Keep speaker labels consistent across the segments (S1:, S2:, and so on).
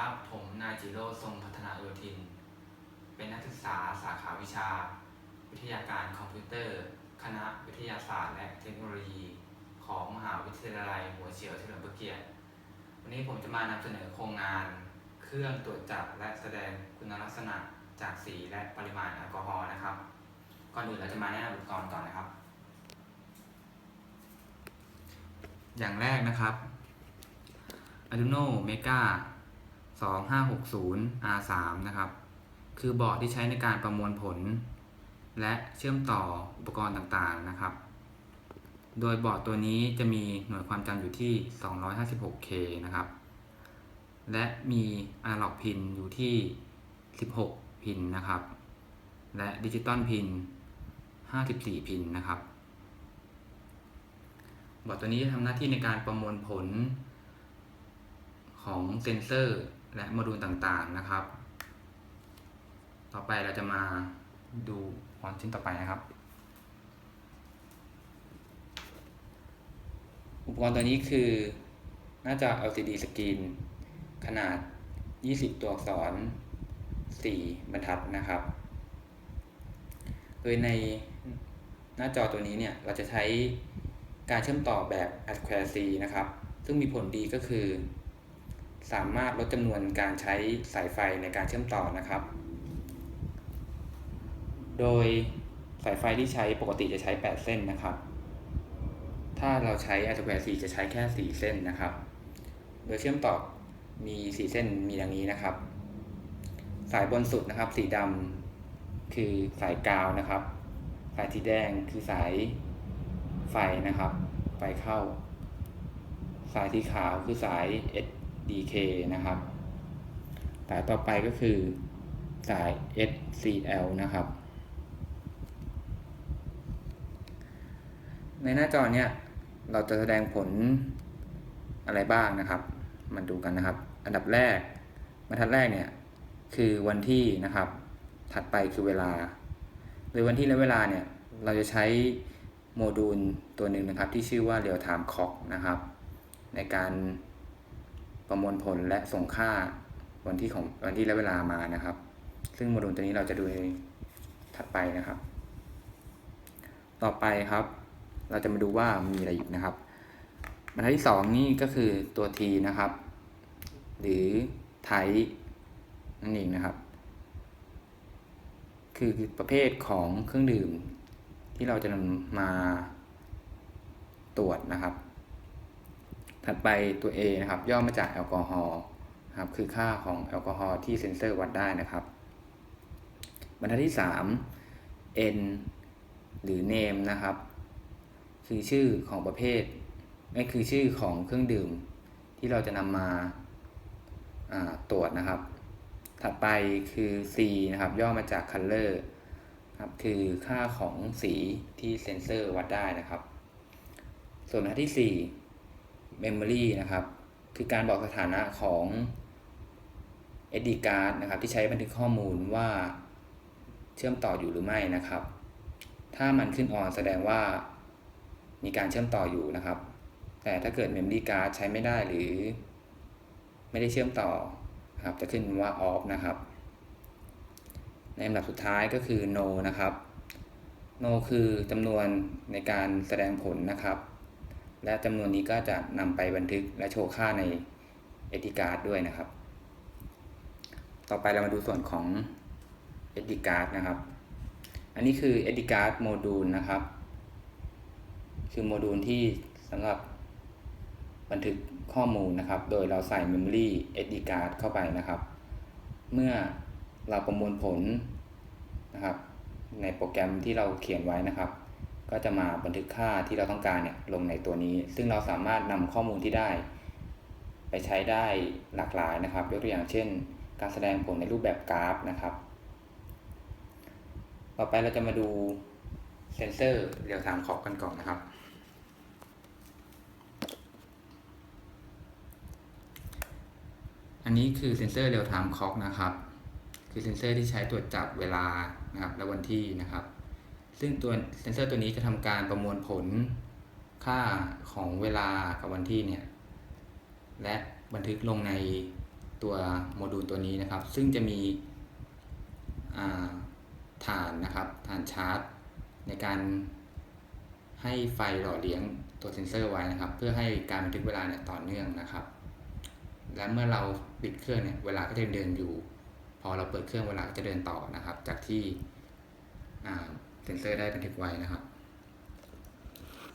S1: ครับ ผมนายจิโร่ทรงพัฒนาโยธิน เป็นนักศึกษาสาขาวิชา วิทยาการคอมพิวเตอร์ คณะวิทยาศาสตร์และเทคโนโลยี ของมหาวิทยาลัยหัวเฉียวเฉลิมพระเกียรติ วันนี้ผมจะมานำเสนอโครงงาน เครื่องตรวจจับและแสดงคุณลักษณะจากสีและปริมาณแอลกอฮอล์นะครับ ก่อนอื่นเราจะมาแนะนำอุปกรณ์ก่อนนะครับ อย่างแรกนะครับ Arduino Mega 2560 R3 นะครับ คือบอร์ดที่ใช้ในการประมวลผล และเชื่อมต่ออุปกรณ์ต่างๆนะครับ โดยบอร์ดตัวนี้จะมีหน่วยความจำอยู่ที่ 256K นะครับ และมี Analog Pin อยู่ที่ 16 พินนะครับ และดิจิตอลพิน 54 พินนะครับ บอร์ดตัวนี้จะทำหน้าที่ในการประมวลผลของเซนเซอร์ และโมดูลต่างๆนะครับ ต่อไปเราจะมาดูฟอนต์ชิ้นต่อไปนะครับ อุปกรณ์ตัวนี้คือหน้าจอ LCD สกรีนขนาด 20 ตัวอักษร 4 บรรทัดนะครับ โดยในหน้าจอตัวนี้เนี่ย เราจะใช้การเชื่อมต่อแบบ a s q u a r e C นะครับ ซึ่งมีผลดีก็คือ สามารถลดจำนวนการใช้สายไฟในการเชื่อมต่อนะครับ โดยสายไฟที่ใช้ปกติจะใช้ 8 เส้นนะครับ ถ้าเราใช้ a s q u a r e C จะใช้แค่ 4 เส้นนะครับ โดยเชื่อมต่อมี 4 เส้นมีดังนี้นะครับ สายบนสุดนะครับ สีดำคือสายกาวนะครับ สายสีแดงคือสายไฟนะครับ ไฟเข้า สายสีขาวคือสาย DK นะครับ สายต่อไปก็คือสาย SCL นะครับ ในหน้าจอเนี่ยเราจะแสดงผลอะไรบ้างนะครับ มาดูกันนะครับ อันดับแรกบรรทัดแรกเนี่ยคือวันที่นะครับ ถัดไปคือเวลา โดยวันที่และเวลาเนี่ยเราจะใช้โมดูลตัวหนึ่งนะครับที่ชื่อว่า Real Time Clock นะครับ ในการ ประมวลผลและส่งค่าวันที่ของวันที่และเวลามานะครับ ซึ่งโมดูลตัวนี้เราจะดูในถัดไปนะครับ ต่อไปครับ เราจะมาดูว่ามีอะไรอีกนะครับบรรทัดที่สองนี่ก็คือตัว T นะครับ หรือ Type นั่นเองนะครับ คือประเภทของเครื่องดื่มที่เราจะนำมาตรวจนะครับ ถัดไปตัว A นะครับย่อมาจากแอลกอฮอล์ครับคือค่าของแอลกอฮอล์ที่เซ็นเซอร์วัดได้นะครับ บรรทัดที่ 3 N หรือ name นะครับ คือชื่อของประเภทนั่นคือชื่อของเครื่องดื่มที่เราจะนำมาตรวจนะครับ ถัดไปคือ C นะครับ ย่อมาจาก color ครับคือค่าของสีที่เซ็นเซอร์วัดได้นะครับ ส่วนบรรทัดที่ 4 memory นะครับ คือการบอกสถานะของ SD card นะครับ ที่ใช้บันทึกข้อมูลว่าเชื่อมต่ออยู่หรือไม่นะครับ ถ้ามันขึ้นออนแสดงว่ามีการเชื่อมต่ออยู่นะครับ แต่ถ้าเกิด memory card ใช้ไม่ได้หรือ ไม่ได้เชื่อมต่อครับจะขึ้นว่า off นะครับ ในลำดับสุดท้ายก็คือ no นะครับ no คือจำนวนในการแสดงผลนะครับ และจำนวนนี้ก็จะนำไปบันทึกและโชว์ค่าใน SD card ด้วยนะครับ ต่อไปเรามาดูส่วนของ SD card นะครับ อันนี้คือ SD card โมดูลนะครับ คือโมดูลที่สำหรับบันทึกข้อมูลนะครับ โดยเราใส่ Memory SD card เข้าไปนะครับ เมื่อเราประมวลผลนะครับ ในโปรแกรมที่เราเขียนไว้นะครับ ก็จะมาบันทึกค่าที่เราต้องการเนี่ยลงในตัวนี้ ซึ่งเราสามารถนำข้อมูลที่ได้ ไปใช้ได้หลากหลายนะครับยกตัวอย่างเช่น การแสดงผลในรูปแบบกราฟนะครับ ต่อไปเราจะมาดูเซนเซอร์เรียลไทม์คล็อกกันก่อนนะครับ อันนี้คือเซนเซอร์เรียลไทม์คอกนะครับ คือเซนเซอร์ที่ใช้ตรวจจับเวลานะครับและวันที่นะครับ ซึ่งตัวเซนเซอร์ตัวนี้จะทำการประมวลผลค่าของเวลากับวันที่เนี่ย และบันทึกลงในตัวโมดูลตัวนี้นะครับ ซึ่งจะมีาฐานนะครับฐานชาร์จ ในการให้ไฟหล่อเลี้ยงตัวเซนเซอร์ไว้นะครับ เพื่อให้การบันทึกเวลาเนี่ยต่อเนื่องนะครับ และเมื่อเราปิดเครื่องเนี่ยเวลาก็จะเดินอยู่ พอเราเปิดเครื่องเวลาก็จะเดินต่อนะครับ จากที่ เซนเซอร์ได้บันทึกไว้นะครับ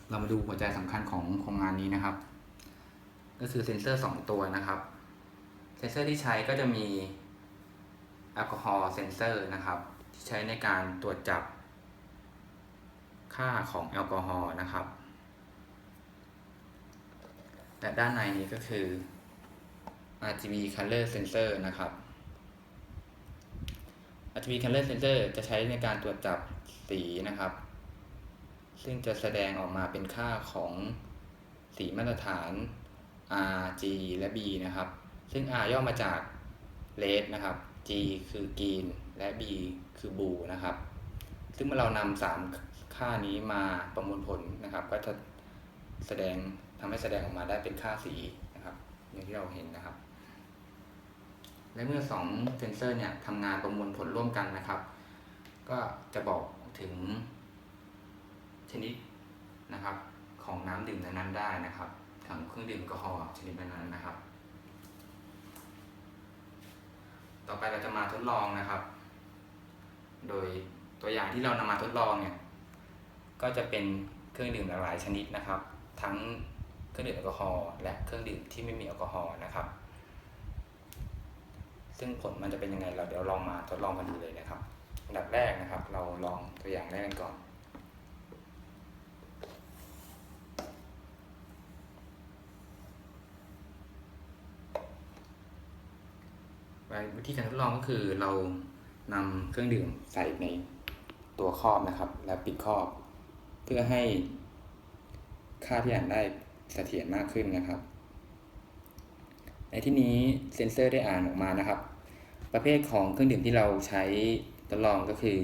S1: เรามาดูหัวใจสำคัญของโครงงานนี้นะครับ ก็คือเซนเซอร์ 2 ตัวนะครับ เซนเซอร์ที่ใช้ก็จะมีแอลกอฮอล์เซนเซอร์นะครับ ที่ใช้ในการตรวจจับ ค่าของแอลกอฮอล์นะครับ และด้านในนี้ก็คือ RGB color sensor นะครับ RGB color sensor จะใช้ในการตรวจจับสีนะครับ ซึ่งจะแสดงออกมาเป็นค่าของสีมาตรฐาน R G และ B นะครับ ซึ่ง R ย่อมาจาก red นะครับ G คือ green และ B คือ blue นะครับ ซึ่งเมื่อเรานำสามค่านี้มาประมวลผลนะครับ ก็จะแสดงทำให้แสดงออกมาได้เป็นค่าสีนะครับ อย่างที่เราเห็นนะครับ และเมื่อสองเซนเซอร์เนี่ยทำงานประมวลผลร่วมกันนะครับ ก็จะบอกถึงชนิดนะครับ ของน้ำดื่มนั้นๆได้นะครับของเครื่องดื่มแอลกอฮอล์ชนิดนั้นๆนะครับ ต่อไปเราจะมาทดลองนะครับ โดยตัวอย่างที่เรานำมาทดลองเนี่ยก็จะเป็นเครื่องดื่มหลากหลายชนิดนะครับ ทั้งเครื่องดื่มแอลกอฮอล์และเครื่องดื่มที่ไม่มีแอลกอฮอล์นะครับ ซึ่งผลมันจะเป็นยังไงเราเดี๋ยวลองมาทดลองกันดูเลยนะครับอันดับแรกนะครับ เราลองตัวอย่างแรกกันก่อนวิธีการทดลองก็คือเรานำเครื่องดื่มใส่ในตัวครอบนะครับ และปิดครอบ เพื่อให้ค่าที่อ่านได้เสถียรมากขึ้นนะครับ ในที่นี้เซ็นเซอร์ได้อ่านออกมานะครับ ประเภทของเครื่องดื่มที่เราใช้ทดลองก็คือ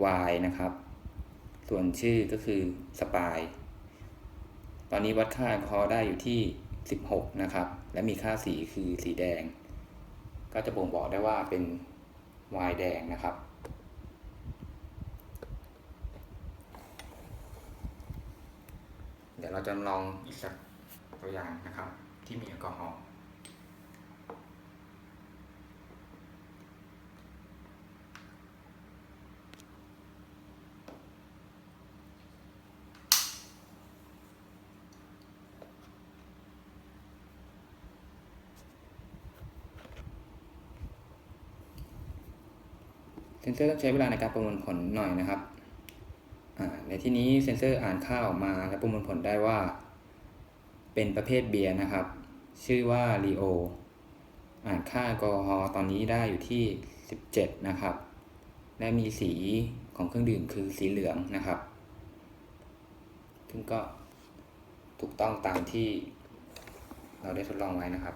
S1: ไวน์นะครับ ส่วนชื่อก็คือสปาย ตอนนี้วัดค่าแอลกอฮอล์ได้อยู่ที่ 16 นะครับ และมีค่าสีคือสีแดง ก็จะบ่งบอกได้ว่าเป็นไวน์แดงนะครับ เดี๋ยวเราจะลองอีกสักตัวอย่างนะครับ ที่มีแอลกอฮอล์ เซนเซอร์ต้องใช้เวลาในการประมวลผลหน่อยนะครับ ในที่นี้เซนเซอร์อ่านค่าออกมาและประมวลผลได้ว่า เป็นประเภทเบียร์นะครับ ชื่อว่าลีโออ่านค่าแอลกอฮอล์ตอนนี้ได้อยู่ที่ 17 นะครับ และมีสีของเครื่องดื่มคือสีเหลืองนะครับ ซึ่งก็ถูกต้องตามที่เราได้ทดลองไว้นะครับ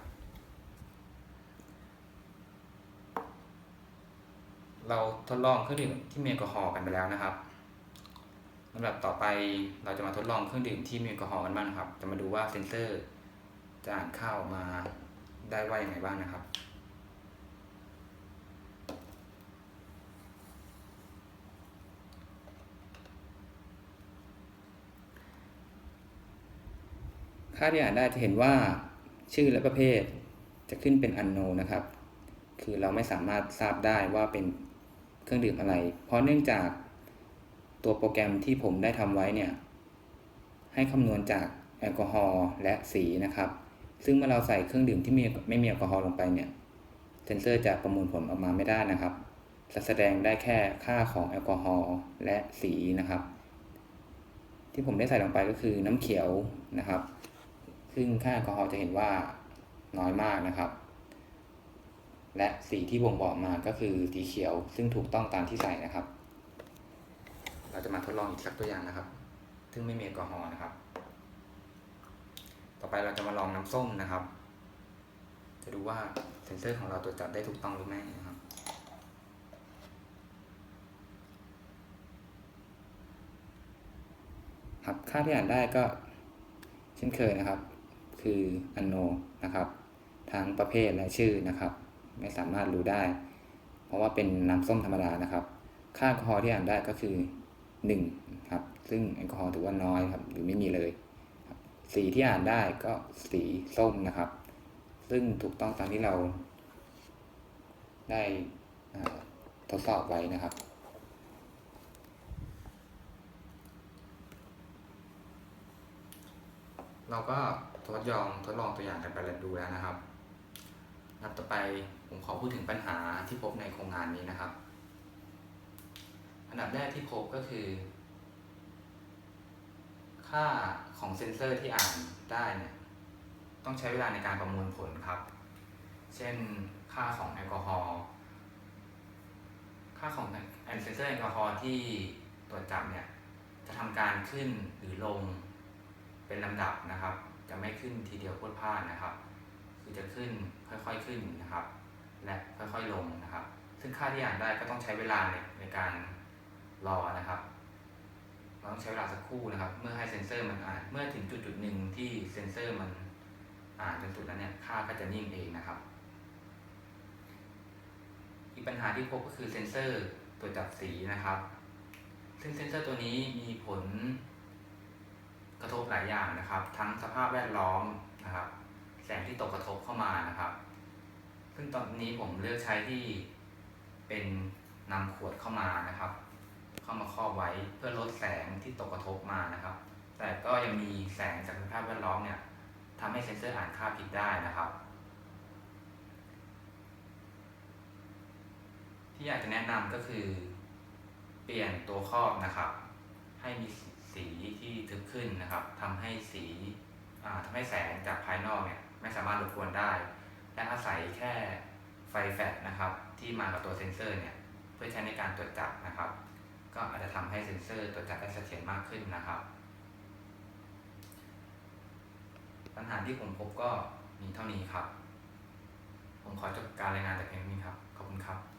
S1: เราทดลองเครื่องดื่มที่มีแอลกอฮอล์กันไปแล้วนะครับลำดับต่อไปเราจะมาทดลองเครื่องดื่มที่มีแอลกอฮอล์กันบ้างนะครับ จะมาดูว่าเซนเซอร์จะอ่านค่ามาได้ว่ายังไงบ้างนะครับค่าที่อ่านได้จะเห็นว่าชื่อและประเภทจะขึ้นเป็นอันโนนะครับ คือเราไม่สามารถทราบได้ว่าเป็น เครื่องดื่มอะไร เพราะเนื่องจากตัวโปรแกรมที่ผมได้ทำไว้เนี่ย ให้คำนวณจากแอลกอฮอล์และสีนะครับ ซึ่งเมื่อเราใส่เครื่องดื่มที่มีไม่มีแอลกอฮอล์ลงไปเนี่ย เซนเซอร์จะประมวลผลออกมาไม่ได้นะครับจะแสดงได้แค่ค่าของแอลกอฮอล์และสีนะครับ ที่ผมได้ใส่ลงไปก็คือน้ำเขียวนะครับ ซึ่งค่าแอลกอฮอล์จะเห็นว่าน้อยมากนะครับ และสีที่บ่งบอกมาก็คือสีเขียวซึ่งถูกต้องตามที่ใส่นะครับ เราจะมาทดลองอีกสักตัวอย่างนะครับ ซึ่งไม่มีแอลกอฮอล์นะครับ ต่อไปเราจะมาลองน้ำส้มนะครับ จะดูว่าเซนเซอร์ของเราตรวจจับได้ถูกต้องหรือไม่นะครับครับค่าที่อ่านได้ก็เช่นเคยนะครับ คืออันโนนะครับ ทั้งประเภทและชื่อนะครับ ไม่สามารถรู้ได้ เพราะว่าเป็นน้ำส้มธรรมดานะครับ ค่าแอลกอฮอล์ที่อ่านได้ก็คือ1ครับ ซึ่งแอลกอฮอล์ถือว่าน้อยครับ หรือไม่มีเลย สีที่อ่านได้ก็สีส้มนะครับ ซึ่งถูกต้องตามที่เราได้ทดสอบไว้นะครับ เราก็ทดลองทดลองตัวอย่างกันไปแล้วดูแล้วนะครับลำดับต่อไป ผมขอพูดถึงปัญหาที่พบในโครงงานนี้นะครับ อันดับแรกที่พบก็คือ ค่าของเซ็นเซอร์ที่อ่านได้เนี่ยต้องใช้เวลาในการประมวลผลครับ เช่นค่าของแอลกอฮอล์ค่าของแอนเซนเซอร์แอลกอฮอล์ที่ตรวจจับเนี่ยจะทำการขึ้นหรือลงเป็นลำดับนะครับ จะไม่ขึ้นทีเดียวพรวดพลาดนะครับ คือจะขึ้นค่อยๆขึ้นนะครับ และค่อยๆลงนะครับ ซึ่งค่าที่อ่านได้ก็ต้องใช้เวลาในในการรอนะครับเราต้องใช้เวลาสักครู่นะครับ เมื่อให้เซ็นเซอร์มันอ่าน เมื่อถึงจุดจุดๆหนึ่งที่เซ็นเซอร์มันอ่านจนสุดแล้วเนี่ยค่าก็จะนิ่งเองนะครับ อีกปัญหาที่พบก็คือเซ็นเซอร์ตรวจจับสีนะครับ ซึ่งเซ็นเซอร์ตัวนี้มีผลกระทบหลายอย่างนะครับ ทั้งสภาพแวดล้อมนะครับ แสงที่ตกกระทบเข้ามานะครับ ซึ่งตอนนี้ผมเลือกใช้ที่เป็นนำขวดเข้ามานะครับ เข้ามาครอบไว้เพื่อลดแสงที่ตกกระทบมานะครับ แต่ก็ยังมีแสงจากสภาพแวดล้อมเนี่ยทำให้เซนเซอร์อ่านค่าผิดได้นะครับ ที่อยากจะแนะนำก็คือ เปลี่ยนตัวครอบนะครับ ให้มีสีที่ทึบขึ้นนะครับทำให้สีอ่าทำให้แสงจากภายนอกเนี่ยไม่สามารถรบกวนได้ และอาศัยแค่ไฟแฟลชนะครับที่มากับตัวเซ็นเซอร์เนี่ยเพื่อใช้ในการตรวจจับนะครับ ก็อาจจะทำให้เซ็นเซอร์ตรวจจับได้เสถียรมากขึ้นนะครับ ปัญหาที่ผมพบก็มีเท่านี้ครับ ผมขอจบการรายงานแต่เพียงเท่านี้ครับ ขอบคุณครับ